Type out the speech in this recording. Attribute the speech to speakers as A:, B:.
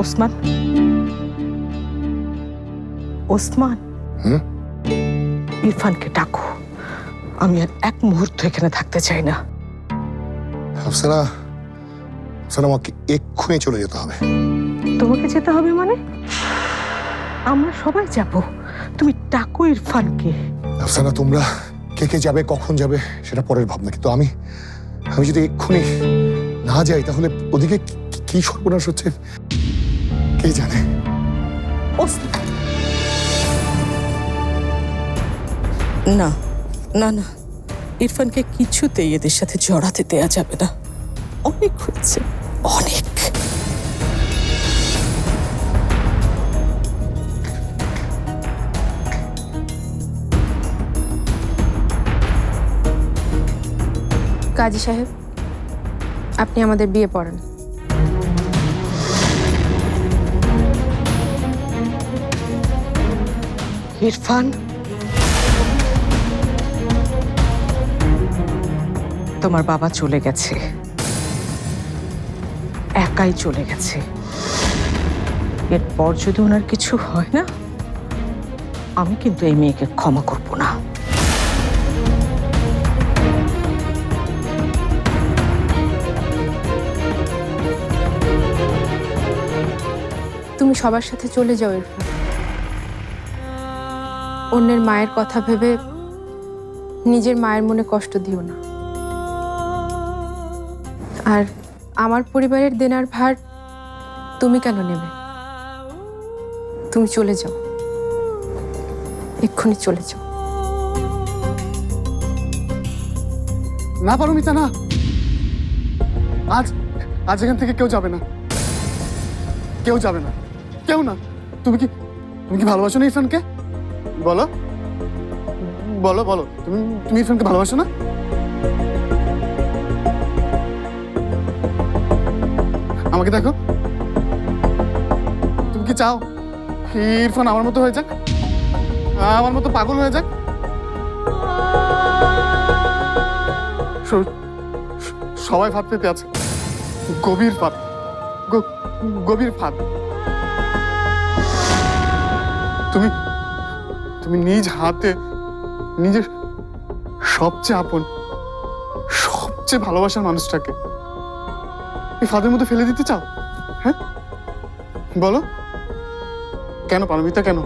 A: ওসমান। ওসমান? ইরফানকে ডাকো। আমি আর এক মুহূর্ত এখানে থাকতে চাই না।
B: আফসানা আফসানা আমাকে এক্ষুনি চলে যেতে হবে।
A: তোমাকে যেতে হবে মানে? আমরা সবাই যাব। তুমি ডাকো ইরফানকে।
B: আফসানা তোমরা কে কে যাবে কখন যাবে সেটা পরের ভাবনা। কিন্তু আমি আমি যদি এক্ষুনি না যাই তাহলে ওদিকে কি সর্বনাশ হচ্ছে? কে জানে?
A: না না না। ইরফানকে কিছুতেই এদের সাথে জড়াতে দেয়া যাবে না। অনেক হয়েছে অনেক।
C: কাজী সাহেব আপনি আমাদের বিয়ে পড়ান।
A: ইরফান? তোমার বাবা চলে গেছে। একাই চলে গেছে। এরপর যদি ওনার কিছু হয় না, আমি কিন্তু এই মেয়েকে ক্ষমা করব না।
C: তুমি সবার সাথে চলে যাও, ইরফান। অন্যের মায়ের কথা ভেবে নিজের মায়ের মনে কষ্ট দিও না। আর আমার পরিবারের দেনার ভার তুমি কেন নেবে? তুমি চলে যাও। এক্ষুনি চলে যাও।
D: না পারো মিতা না। আজ আজ এখান থেকে কেউ যাবে না। কেউ যাবে না। কেউ না। তুমি কি তুমি কি ভালোবাসো না ইরফানকে? বলো। বলো বলো। তুমি তুমি ইরফানকে ভালোবাসো না? আমাকে দেখো। তুমি কি চাও? ইরফান আমার মতো হয়ে যাক? আমার মতো পাগল হয়ে যাক? সবাই ফাঁদ পেতে আছে। গভীর ফাঁদ। গভীর ফাঁদ। তুমি তুমি নিজ হাতে নিজের সবচেয়ে আপন, সবচেয়ে ভালোবাসার মানুষটাকে এই ফাঁদের মধ্যে ফেলে দিতে চাও? হ্যাঁ? বলো। কেন, পারমিতা কেন?